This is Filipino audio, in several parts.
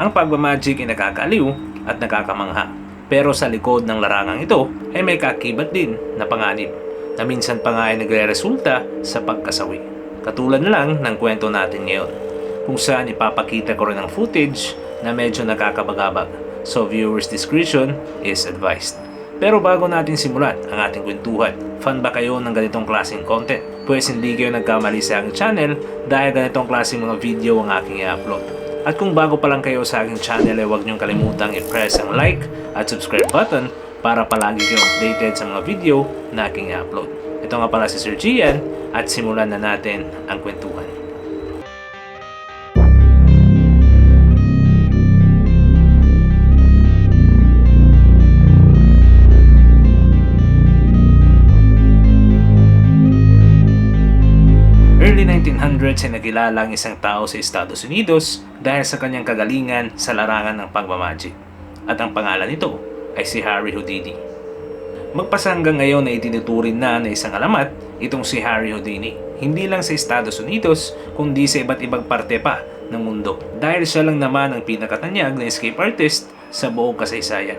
Ang pagmamagic ay nakakaliw at nakakamangha. Pero sa likod ng larangang ito ay may kakibat din na panganib na minsan pa nga ay nagre-resulta sa pagkasawi. Katulad na lang ng kwento natin ngayon kung saan ipapakita ko rin ang footage na medyo nakakabagabag. So viewers discretion is advised. Pero bago natin simulan ang ating kwentuhan, fan ba kayo ng ganitong klaseng content? Pwes hindi kayo nagkamali sa aking channel dahil ganitong klaseng mga video ang aking i-upload. At kung bago pa lang kayo sa aking channel ay huwag niyong kalimutang i-press ang like at subscribe button para palagi kayong updated sa mga video na aking i-upload. Ito nga pala si Sir Gian at simulan na natin ang kwentuhan. 1900s ay nagilala ang isang tao sa Estados Unidos dahil sa kanyang kagalingan sa larangan ng pagmamagic. At ang pangalan nito ay si Harry Houdini. Magpasa hanggang ngayon na itinuturing na na isang alamat itong si Harry Houdini. Hindi lang sa Estados Unidos, kundi sa iba't ibang parte pa ng mundo. Dahil siya lang naman ang pinakatanyag na escape artist sa buong kasaysayan.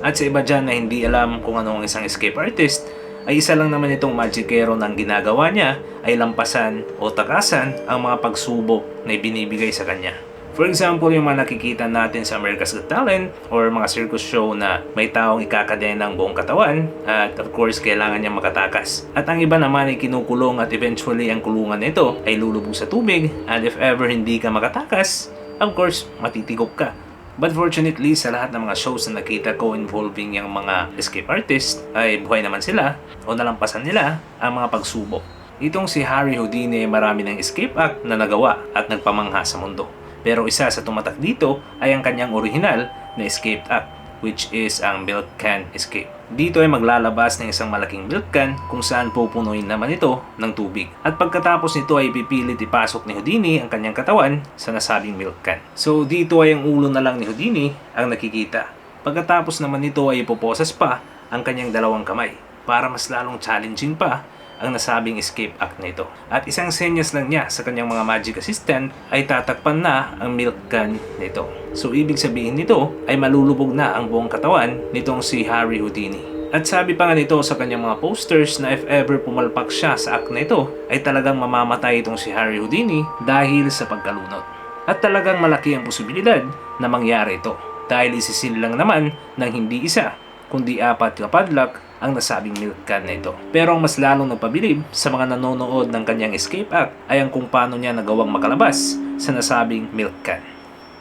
At sa iba dyan na hindi alam kung ano ang isang escape artist, ay isa lang naman itong magicero na ang ginagawa niya ay lampasan o takasan ang mga pagsubok na ibinibigay sa kanya. For example, yung mga nakikita natin sa America's Got Talent or mga circus show na may taong ikakadena ang buong katawan at of course kailangan niya makatakas. At ang iba naman ay kinukulong at eventually ang kulungan nito ay lulubog sa tubig and if ever hindi ka makatakas, of course matitigop ka. But fortunately, sa lahat ng mga shows na nakita ko involving yung mga escape artist, ay buhay naman sila o nalampasan nila ang mga pagsubok. Itong si Harry Houdini ay marami ng escape act na nagawa at nagpamangha sa mundo. Pero isa sa tumatak dito ay ang kanyang original na escape act, which is ang milk can escape. Dito ay maglalabas ng isang malaking milk can kung saan pupunuin naman ito ng tubig. At pagkatapos nito ay pipilit ipasok ni Houdini ang kanyang katawan sa nasabing milk can. So dito ay ang ulo na lang ni Houdini ang nakikita. Pagkatapos naman nito ay ipoposas pa ang kanyang dalawang kamay para mas lalong challenging pa ang nasabing escape act na ito. At isang senyas lang niya sa kanyang mga magic assistant ay tatakpan na ang milk can nito. So ibig sabihin nito ay malulubog na ang buong katawan nitong si Harry Houdini. At sabi pa nga nito sa kanyang mga posters na if ever pumalpak siya sa act na ito ay talagang mamamatay itong si Harry Houdini dahil sa pagkalunod. At talagang malaki ang posibilidad na mangyari ito dahil isisil lang naman ng hindi isa kundi apat na padlock ang nasabing milk can na ito. Pero ang mas lalong nagpabilib sa mga nanonood ng kanyang escape act ay ang kung paano niya nagawang makalabas sa nasabing milk can.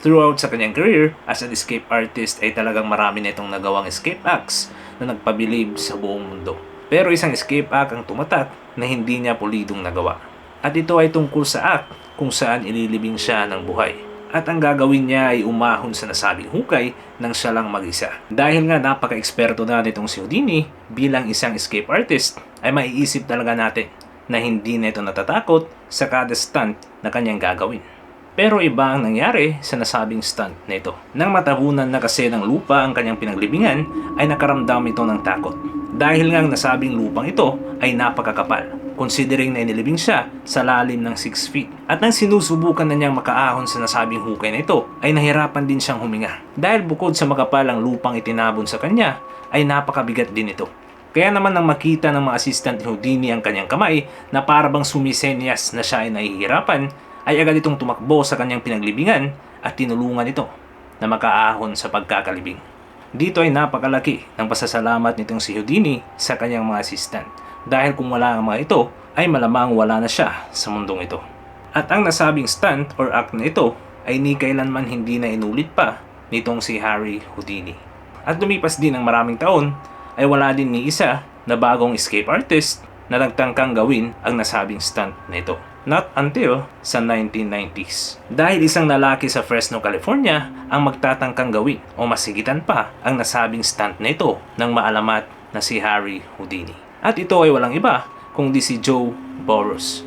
Throughout sa kanyang career as an escape artist ay talagang marami na itong nagawang escape acts na nagpabilib sa buong mundo. Pero isang escape act ang tumatak na hindi niya pulidong nagawa. At ito ay tungkol sa act kung saan ililibing siya ng buhay at ang gagawin niya ay umahon sa nasabing hukay ng siya lang mag-isa. Dahil nga napaka-eksperto na nitong si Houdini bilang isang escape artist, ay maiisip talaga natin na hindi na ito natatakot sa kada stunt na kanyang gagawin. Pero iba ang nangyari sa nasabing stunt na ito. Nang matabunan na kasi ng lupa ang kanyang pinaglibingan, ay nakaramdam ito ng takot. Dahil nga ang nasabing lupang ito ay napakakapal considering na inilibing siya sa lalim ng 6 feet. At nang sinusubukan na niyang makaahon sa nasabing hukay na ito, ay nahirapan din siyang huminga. Dahil bukod sa makapalang lupang itinabon sa kanya, ay napakabigat din ito. Kaya naman nang makita ng mga assistant ni Houdini ang kanyang kamay na parabang sumisenyas na siya ay nahihirapan, ay agad itong tumakbo sa kanyang pinaglibingan at tinulungan ito na makaahon sa pagkakalibing. Dito ay napakalaki ng pasasalamat nitong si Houdini sa kanyang mga assistant dahil kung wala ang mga ito ay malamang wala na siya sa mundong ito. At ang nasabing stunt or act na ito ay ni kailanman hindi na inulit pa nitong si Harry Houdini. At lumipas din ng maraming taon ay wala din ni isa na bagong escape artist na nagtangkang gawin ang nasabing stunt na ito. Not until sa 1990s. Dahil isang lalaki sa Fresno, California ang magtatangkang gawin o masigitan pa ang nasabing stunt na ito ng maalamat na si Harry Houdini. At ito ay walang iba kundi si Joe Boros.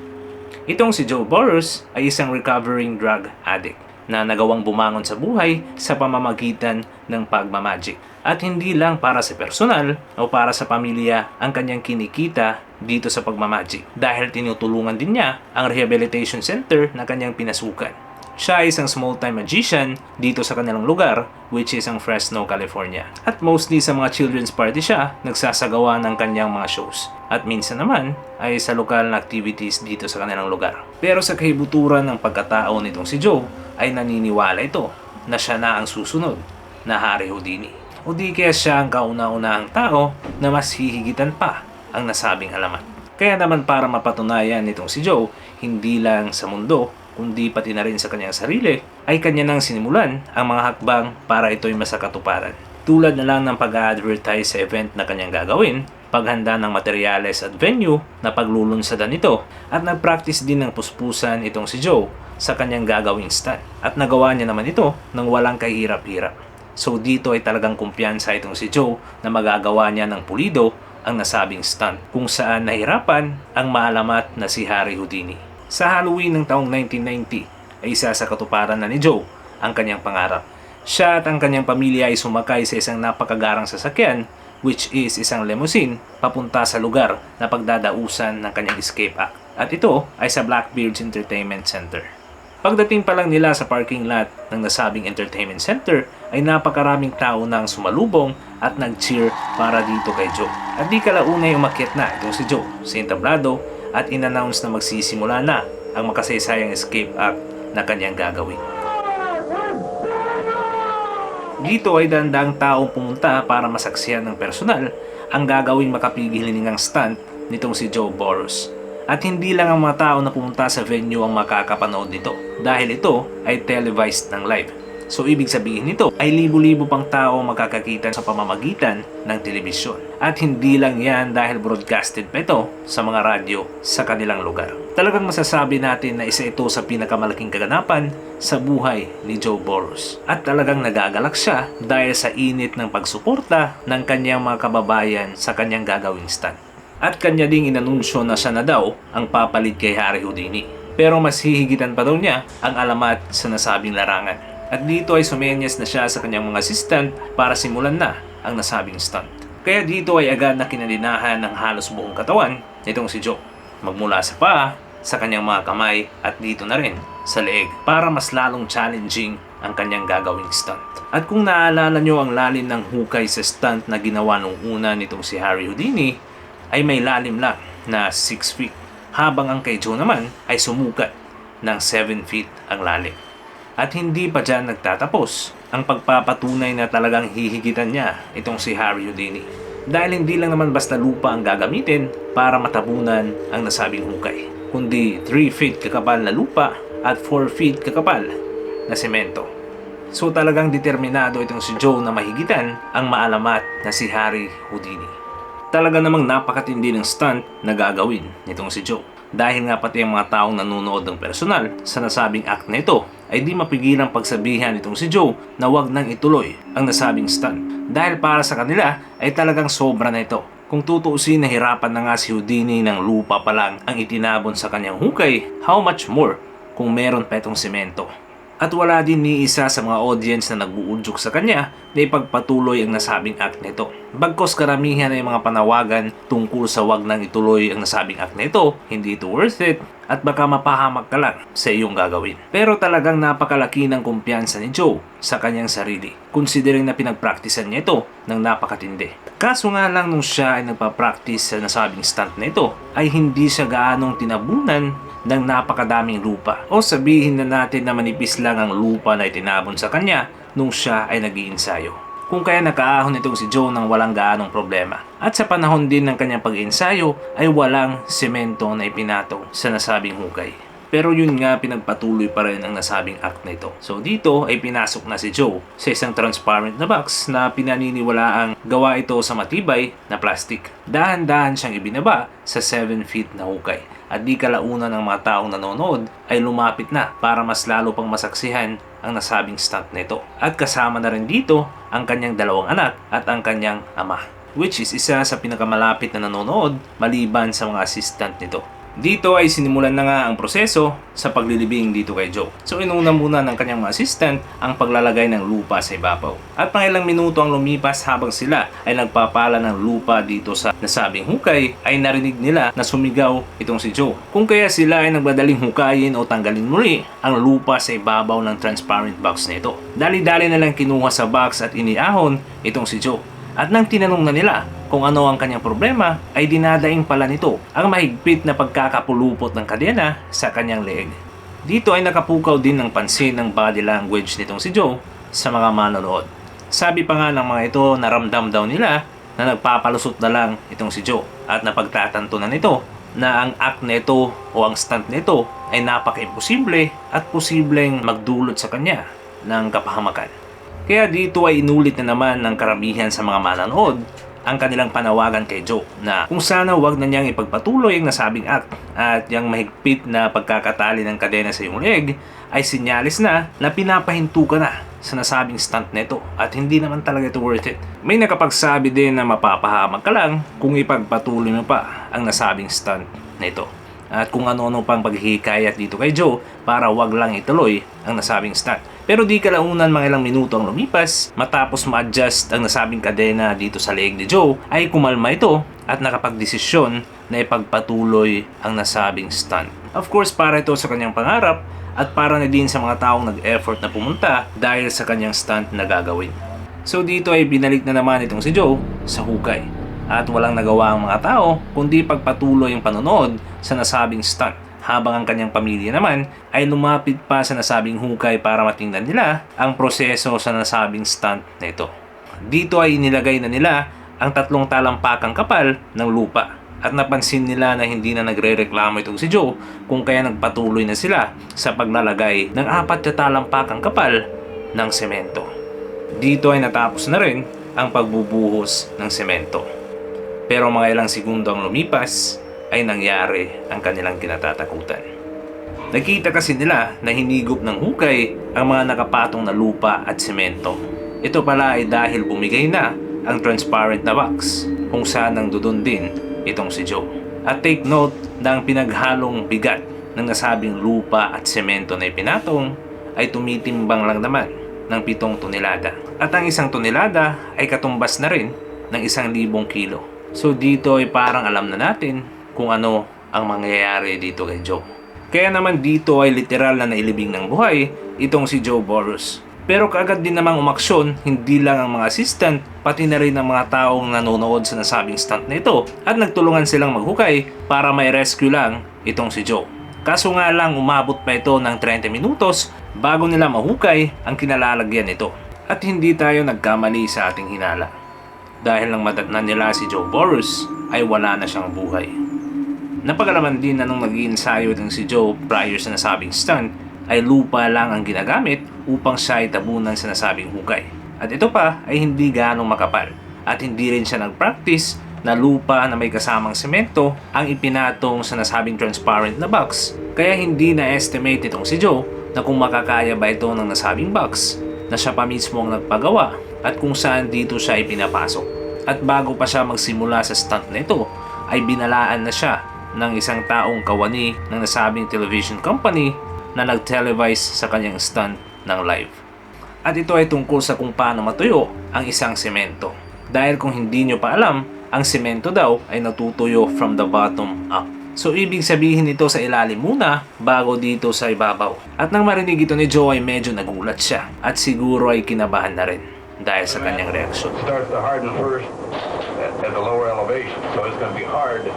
Itong si Joe Boros ay isang recovering drug addict na nagawang bumangon sa buhay sa pamamagitan ng pagmamagic. At hindi lang para sa personal o para sa pamilya ang kanyang kinikita dito sa pagmamagic dahil tinutulungan din niya ang rehabilitation center na kanyang pinasukan. Siya ay isang small-time magician dito sa kanilang lugar, which is ang Fresno, California. At mostly sa mga children's party siya, nagsasagawa ng kanyang mga shows. At minsan naman ay sa lokal na activities dito sa kanilang lugar. Pero sa kahibuturan ng pagkatao nitong si Joe, ay naniniwala ito na siya na ang susunod na Hari Houdini. O di kaya siya ang kauna-unahang tao na mas hihigitan pa ang nasabing alamat. Kaya naman para mapatunayan nitong si Joe, hindi lang sa mundo, kundi pati na rin sa kanyang sarili, ay kanya nang sinimulan ang mga hakbang para ito'y masakatuparan. Tulad na lang ng pag-advertise sa event na kanyang gagawin, paghanda ng materyales at venue na paglulunsadan ito, at nag-practice din ng puspusan itong si Joe sa kanyang gagawing stunt. At nagawa niya naman ito ng walang kahirap-hirap. So dito ay talagang kumpiyansa itong si Joe na magagawa niya ng pulido ang nasabing stunt kung saan nahirapan ang maalamat na si Harry Houdini. Sa Halloween ng taong 1990 ay isa sa katuparan na ni Joe ang kanyang pangarap. Siya at ang kanyang pamilya ay sumakay sa isang napakagarang sasakyan which is isang limousine papunta sa lugar na pagdadausan ng kanyang escape act. At ito ay sa Blackbeard's Entertainment Center. Pagdating pa lang nila sa parking lot ng nasabing entertainment center ay napakaraming tao nang sumalubong at nag-cheer para dito kay Joe. At di kalaunay umakyat na itong si Joe sa entablado at inannounce na magsisimula na ang makasaysayang escape act na kanyang gagawin. Dito ay dandang taong pumunta para masaksiyan ng personal ang gagawing makapigilingang stunt nitong si Joe Boros. At hindi lang ang mga tao na pumunta sa venue ang makakapanood nito dahil ito ay televised ng live. So ibig sabihin nito ay libo-libo pang tao ang makakakita sa pamamagitan ng telebisyon. At hindi lang yan dahil broadcasted pa ito sa mga radyo sa kanilang lugar. Talagang masasabi natin na isa ito sa pinakamalaking kaganapan sa buhay ni Joe Boros. At talagang nagagalak siya dahil sa init ng pagsuporta ng kanyang mga kababayan sa kanyang gagawing stand. At kanya ding inanunsyo na siya na daw ang papalit kay Harry Houdini. Pero mas hihigitan pa daw niya ang alamat sa nasabing larangan. At dito ay sumenyas na siya sa kanyang mga assistant para simulan na ang nasabing stunt. Kaya dito ay agad na kinalinahan ng halos buong katawan nitong si Joe. Magmula sa paa, sa kanyang mga kamay at dito na rin sa leeg para mas lalong challenging ang kanyang gagawing stunt. At kung naalala nyo ang lalim ng hukay sa stunt na ginawa nung una nitong si Harry Houdini, ay may lalim lang na 6 feet habang ang kay Joe naman ay sumukat ng 7 feet ang lalim. At hindi pa dyan nagtatapos ang pagpapatunay na talagang hihigitan niya itong si Harry Houdini. Dahil hindi lang naman basta lupa ang gagamitin para matabunan ang nasabing hukay, kundi 3 feet kakapal na lupa at 4 feet kakapal na semento. So talagang determinado itong si Joe na mahigitan ang maalamat na si Harry Houdini talaga namang napakatindi ng stunt na gagawin nitong si Joe. Dahil nga pati ang mga taong nanonood ng personal sa nasabing act na ito ay di mapigilang pagsabihan nitong si Joe na wag nang ituloy ang nasabing stunt. Dahil para sa kanila ay talagang sobra na ito. Kung tutuusin na hirapan na nga si Houdini ng lupa pa lang ang itinabon sa kanyang hukay, how much more kung meron pa itong semento. At wala din ni isa sa mga audience na nag-uudyok sa kanya na ipagpatuloy ang nasabing act nito. Bagkos karamihan ay mga panawagan tungkol sa wag nang ituloy ang nasabing act nito, hindi ito worth it, at baka mapahamak ka lang sa iyong gagawin. Pero talagang napakalaki ng kumpiyansa ni Joe sa kanyang sarili, considering na pinagpraktisan niya ito ng napakatindi. Kaso nga lang nung siya ay nagpa-practice sa nasabing stunt na ito, ay hindi siya gaanong tinabunan ng napakadaming lupa. O sabihin na natin na manipis lang ang lupa na itinabon sa kanya nung siya ay nag-iinsayo. Kung kaya nakaahon itong si Joe ng walang gaanong problema. At sa panahon din ng kanyang pag-iinsayo ay walang semento na ipinato sa nasabing hukay. Pero yun nga pinagpatuloy pa rin ang nasabing act na ito. So dito ay pinasok na si Joe sa isang transparent na box na pinaniniwalaang gawa ito sa matibay na plastic. Dahan-dahan siyang ibinaba sa 7 feet na hukay. At di kalauna ng mga taong nanonood ay lumapit na para mas lalo pang masaksihan ang nasabing stunt nito. At kasama na rin dito ang kanyang dalawang anak at ang kanyang ama which is isa sa pinakamalapit na nanonood maliban sa mga assistant nito. Dito ay sinimulan na nga ang proseso sa paglilibing dito kay Joe. So inuna muna ng kanyang mga assistant ang paglalagay ng lupa sa ibabaw. At pangilang minuto ang lumipas habang sila ay nagpapala ng lupa dito sa nasabing hukay ay narinig nila na sumigaw itong si Joe. Kung kaya sila ay nagbadaling hukayin o tanggalin muli ang lupa sa ibabaw ng transparent box nito. Dali-dali na lang kinuha sa box at iniahon itong si Joe. At nang tinanong na nila kung ano ang kanyang problema, ay dinadaing pala nito ang mahigpit na pagkakapulupot ng kadena sa kanyang leeg. Dito ay nakapukaw din ng pansin ng body language nitong si Joe sa mga manonood. Sabi pa nga ng mga ito na ramdam daw nila na nagpapalusot na lang itong si Joe at napagtatanto na nito na ang act nito o ang stunt nito ay napaka-imposible at posibleng magdulot sa kanya ng kapahamakan. Kaya dito ay inulit na naman ng karamihan sa mga mananood ang kanilang panawagan kay Joe na kung sana wag na niyang ipagpatuloy ang nasabing act at yung mahigpit na pagkakatali ng kadena sa iyong leg ay sinyalis na na pinapahinto ka na sa nasabing stunt nito at hindi naman talaga ito worth it. May nakapagsabi din na mapapahamak ka lang kung ipagpatuloy mo pa ang nasabing stunt nito at kung ano-ano pang paghihikayat dito kay Joe para wag lang ituloy ang nasabing stunt. Pero di kalaunan mga ilang minuto ang lumipas, matapos ma-adjust ang nasabing kadena dito sa leeg ni Joe, ay kumalma ito at nakapagdesisyon na ipagpatuloy ang nasabing stunt. Of course, para ito sa kanyang pangarap at para na din sa mga taong nag-effort na pumunta dahil sa kanyang stunt na gagawin. So dito ay binalik na naman itong si Joe sa hukay at walang nagawa ang mga tao kundi pagpatuloy ang panonood sa nasabing stunt habang ang kanyang pamilya naman ay lumapit pa sa nasabing hukay para matingnan nila ang proseso sa nasabing stunt na ito. Dito ay inilagay na nila ang tatlong talampakang kapal ng lupa at napansin nila na hindi na nagre-reklamo itong si Joe kung kaya nagpatuloy na sila sa paglalagay ng apat na talampakang kapal ng semento. Dito ay natapos na rin ang pagbubuhos ng semento. Pero mga ilang segundo ang lumipas ay nangyari ang kanilang kinatatakutan. Nakita kasi nila na hinigop ng hukay ang mga nakapatong na lupa at semento. Ito pala ay dahil bumigay na ang transparent na box kung saan nang dudun din itong si Joe. At take note na ang pinaghalong bigat ng nasabing lupa at semento na ipinatong ay tumitimbang lang naman ng pitong tonelada. At ang isang tonelada ay katumbas na rin ng isang libong kilo. So dito ay parang alam na natin kung ano ang mangyayari dito kay Joe. Kaya naman dito ay literal na nailibing ng buhay itong si Joe Boros. Pero kaagad din namang umaksyon, hindi lang ang mga assistant, pati na rin ang mga taong nanonood sa nasabing stunt na ito at nagtulungan silang maghukay para may rescue lang itong si Joe. Kaso nga lang umabot pa ito ng 30 minutos bago nila mahukay ang kinalalagyan nito. At hindi tayo nagkamali sa ating hinala. Dahil nang madatnan nila si Joe Boros ay wala na siyang buhay. Napagalaman din na nung nag-iinsayo din si Joe prior sa nasabing stunt ay lupa lang ang ginagamit upang siya itabunan sa nasabing hukay. At ito pa ay hindi ganong makapal at hindi rin siya nag-practice na lupa na may kasamang semento ang ipinatong sa nasabing transparent na box. Kaya hindi na-estimate itong si Joe na kung makakaya ba ito ng nasabing box na siya pa mismo ang nagpagawa at kung saan dito siya ipinapasok. At bago pa siya magsimula sa stunt na ito, ay binalaan na siya ng isang taong kawani ng nasabing television company na nag-televise sa kanyang stunt ng live. At ito ay tungkol sa kung paano matuyo ang isang semento. Dahil kung hindi nyo pa alam, ang semento daw ay natutuyo from the bottom up. So ibig sabihin ito sa ilalim muna bago dito sa ibabaw. At nang marinig ito ni Joe ay medyo nagulat siya at siguro ay kinabahan na rin dahil sa kanyang reaksyon. starts to harden first at, at the lower elevation, so it's going to be hard.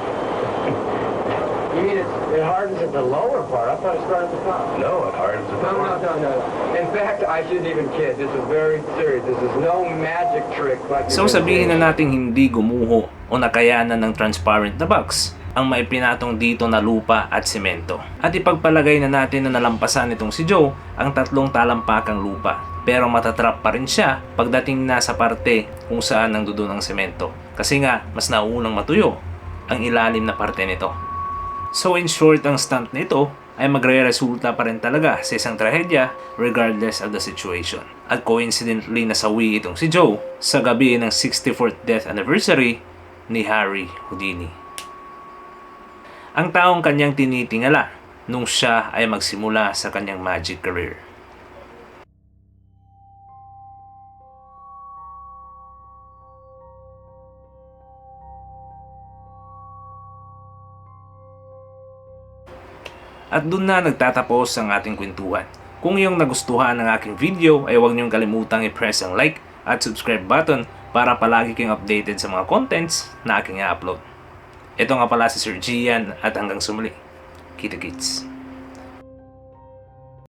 You mean it, it hardens at the lower part? I thought it started at the top. No, it hardens at the No, no, front. no, no. In fact, I shouldn't even kid. This is very serious. This is no magic trick like So sabihin na nating hindi gumuho o nakayanan ng transparent na box ang may pinatong dito na lupa at semento. At ipagpalagay na natin na nalampasan nitong si Joe ang tatlong talampakang lupa. Pero matatrap pa rin siya pagdating na sa parte kung saan nang ang semento. Kasi nga, mas naunang matuyo ang ilalim na parte nito. So in short, ang stunt nito ay magre-resulta pa rin talaga sa isang trahedya regardless of the situation. At coincidentally nasawi itong si Joe sa gabi ng 64th death anniversary ni Harry Houdini. ang taong kanyang tinitingala nung siya ay magsimula sa kanyang magic career. At doon na nagtatapos ang ating kwentuhan. Kung iyong nagustuhan ang aking video ay huwag niyong kalimutang i-press ang like at subscribe button para palagi kayong updated sa mga contents na aking i-upload. Ito nga pala si Sir Gian at hanggang sumuli. Kita kits.